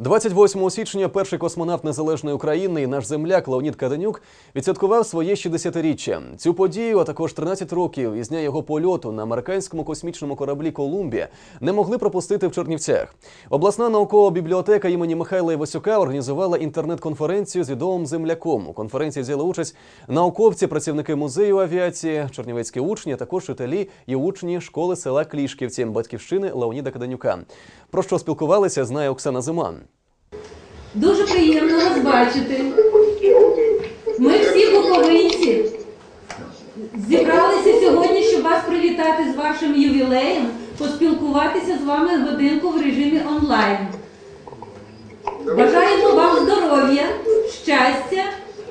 28 січня перший космонавт незалежної України і наш земляк Леонід Каденюк відсвяткував своє 60-річчя. Цю подію, а також 13 років із дня його польоту на американському космічному кораблі Колумбія не могли пропустити в Чернівцях. Обласна наукова бібліотека імені Михайла Івасюка організувала інтернет-конференцію з відомим земляком. У конференції взяли участь науковці, працівники музею авіації, чернівецькі учні, а також вчителі і учні школи села Клішківці, батьківщини Леоніда Каденюка. Про що спілкувалися, знає Оксана Зиман. Дуже приємно вас бачити. Ми всі буковинці зібралися сьогодні, щоб вас привітати з вашим ювілеєм, поспілкуватися з вами годинку в режимі онлайн. Бажаємо вам здоров'я, щастя,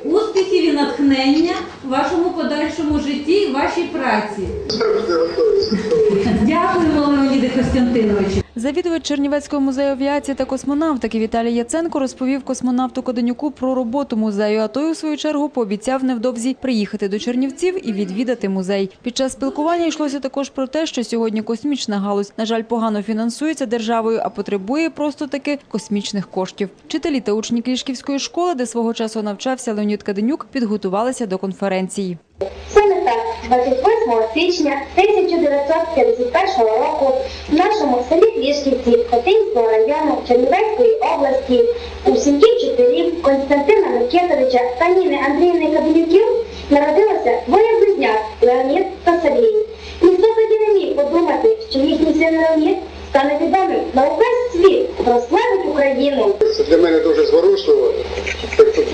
успіхів і натхнення в вашому подальшому житті і вашій праці. Костянтиновичу. Завідувач Чернівецького музею авіації та космонавтики Віталій Яценко розповів космонавту Коденюку про роботу музею, а той, у свою чергу, пообіцяв невдовзі приїхати до Чернівців і відвідати музей. Під час спілкування йшлося також про те, що сьогодні космічна галузь, на жаль, погано фінансується державою, а потребує просто таки космічних коштів. Вчителі та учні Клішківської школи, де свого часу навчався Леонід Каденюк, підготувалися до конференції. Так, 28 січня 1951 року в нашому селі Клішківці Хотинського району Чернівецької області у сім'ї вчителів Константина Микитовича та Ніни Андріївни Кабелюків народилося двоє близнят Леонід та Сергій. Ніхто тоді не міг подумати, що їхній син Леонід стане відомим на увесь світ, прославить Україну. Це для мене дуже зворушливо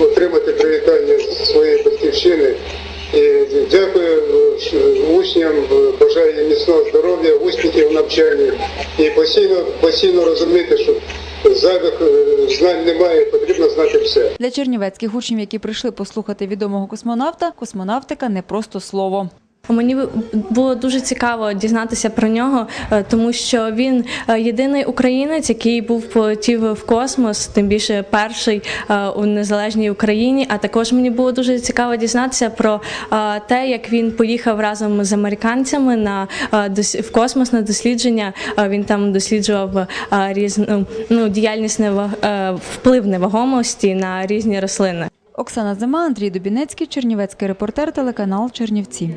отримати привітання своєї батьківщини. Учням, е, бажаю міцного здоров'я, успіхів в і постійно, постійно розуміти, що зайвих е, знань немає, потрібно знати все. Для чернівецьких учнів, які прийшли послухати відомого космонавта, космонавтика не просто слово. Мені було дуже цікаво дізнатися про нього, е, тому що він е, єдиний українець, який був полетів в космос, тим більше перший е, у незалежній Україні. А також мені було дуже цікаво дізнатися про те, як він поїхав разом з американцями на в космос на дослідження. Він там досліджував різну ну, діяльність нева- е, вплив невагомості на різні рослини. Оксана Зима, Андрій Дубінецький, Чернівецький репортер, телеканал Чернівці.